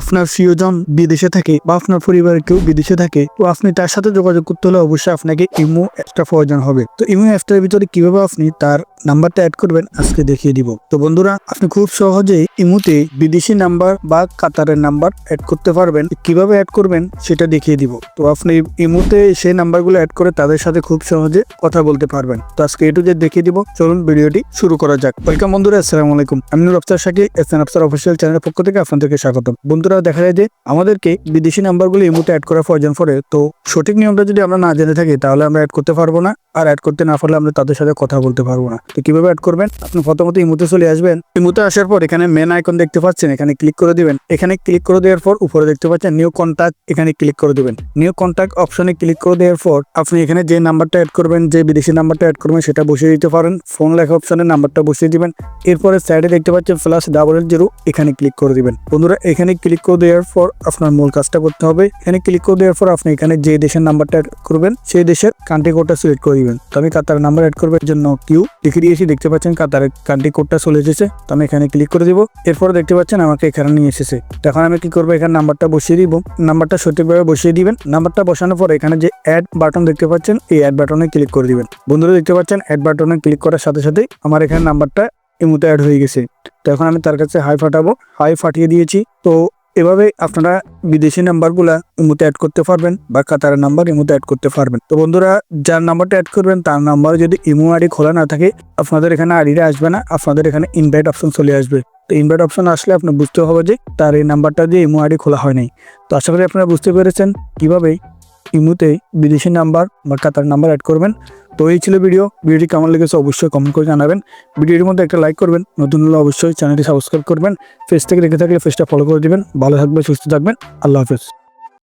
আপনার প্রিয়জন বিদেশে থাকে বা আপনার পরিবারের কেউ বিদেশে থাকে, তো আপনি তার সাথে যোগাযোগ করতে হলে অবশ্যই আপনাকে ইমো একটা প্রয়োজন হবে। তো ইমো অ্যাপটার ভিতরে কীভাবে আপনি তার নাম্বারটা অ্যাড করবেন আজকে দেখিয়ে দিব। তো বন্ধুরা, আপনি খুব সহজেই ইমোতে বিদেশি নাম্বার বা কাতারের নাম্বার অ্যাড করতে পারবেন। কীভাবে অ্যাড করবেন সেটা দেখিয়ে দিব। তো আপনি ইমোতে সেই নাম্বারগুলো অ্যাড করে তাদের সাথে খুব সহজে কথা বলতে পারবেন। তো আজকে এটু যে দেখিয়ে দিব। চলুন ভিডিওটি শুরু করা যাক। ওয়েলকাম বন্ধুরা, আসসালামু আলাইকুম। আমি Nur Aftar Shaki S N Aftar official চ্যানেলের পক্ষ থেকে আপনাদেরকে স্বাগতম। বন্ধুরা দেখা যায় যে আমাদেরকে বিদেশি নাম্বারগুলো এই মুহূর্তে অ্যাড করার প্রয়োজন পড়ে তো সঠিক নিয়মটা যদি আমরা না জেনে থাকি, তাহলে আমরা অ্যাড করতে পারব না। আর অ্যাড করতে না পারলে আমরা তাদের সাথে কথা বলতে পারব না। তো কীভাবে অ্যাড করবেন? আপনি প্রথমত ইমোতে চলে আসবেন। ইমুতে আসার পর এখানে মেন আইকন দেখতে পাচ্ছেন, এখানে ক্লিক করে দিবেন। এখানে ক্লিক করে দেওয়ার পর উপরে দেখতে পাচ্ছেন নিউ কন্ট্যাক্ট এখানে ক্লিক করে দিবেন। নিউ কন্ট্যাক্ট অপশনে ক্লিক করে দেওয়ার পর আপনি এখানে যে নাম্বারটা অ্যাড করবেন, যে বিদেশি নাম্বারটা অ্যাড করবেন, সেটা বসিয়ে দিতে পারেন। ফোন লেখা অপশনে নাম্বারটা বসিয়ে দিবেন। এরপরে সাইডে দেখতে পাচ্ছেন প্লাস ডাবল এইট জিরো এখানে ক্লিক করে দিবেন। বন্ধুরা, এখানে ক্লিক করে দেওয়ার পর আপনার মূল কাজটা করতে হবে। এখানে ক্লিক করে দেওয়ার পর আপনি এখানে যে দেশের নাম্বারটা অ্যাড করবেন, সেই দেশের কান্ট্রি কোডটা সিলেক্ট করে দিবেন। তো আমি কাতার নাম্বার অ্যাড করবার জন্য কিউ লিখে দিয়েছি দেখতে পাচ্ছেন কাতারের কান্ট্রি কোডটা চলে এসেছে। তো আমি এখানে ক্লিক করে দিব। এরপর দেখতে পাচ্ছেন আমাকে এখানে নিয়ে এসেছে। এখন আমি কি করব, এখানে নাম্বারটা বসিয়ে দিব। নাম্বারটা সঠিকভাবে বসিয়ে দিবেন। নাম্বারটা বসানোর পর এখানে যে অ্যাড বাটন দেখতে পাচ্ছেন, এই অ্যাড বাটনে ক্লিক করে দিবেন। বন্ধুরা দেখতে পাচ্ছেন অ্যাড বাটনে ক্লিক করার সাথে সাথে আমার এখানে নাম্বারটা ইমুতে অ্যাড হয়ে গেছে। তো এখন আমি তার কাছে হাই ফাটাবো হাই ফাটিয়ে দিয়েছি। তো এভাবে আপনারা বিদেশি নাম্বারগুলা ইমুতে অ্যাড করতে পারবেন বা কাতারের নাম্বার ইমুতে অ্যাড করতে পারবেন। তো বন্ধুরা, যার নাম্বারটা অ্যাড করবেন, তার নাম্বার যদি ইমো আইডি খোলা না থাকে, আপনাদের এখানে আইডিটা আসবে না, আপনাদের এখানে ইনভাইট অপশন চলে আসবে। তো ইনভাইট অপশন আসলে আপনার বুঝতে হবে যে তার এই নাম্বারটা দিয়ে ইমো আইডি খোলা হয় নাই। তো আশা করি আপনারা বুঝতে পেরেছেন কীভাবে ইমুতে বিদেশি নাম্বার বা কাতার নাম্বার অ্যাড করবেন। তো এই ছিল ভিডিও ভিডিওটি কেমন লেগেছে অবশ্যই কমেন্ট করে জানাবেন। ভিডিওটির মধ্যে একটা লাইক করবেন। নতুন হলে অবশ্যই চ্যানেলটি সাবস্ক্রাইব করবেন। ফেস থেকে দেখে থাকলে ফেসটা ফলো করে দেবেন। ভালো থাকবেন, সুস্থ থাকবেন। আল্লাহ হাফেজ।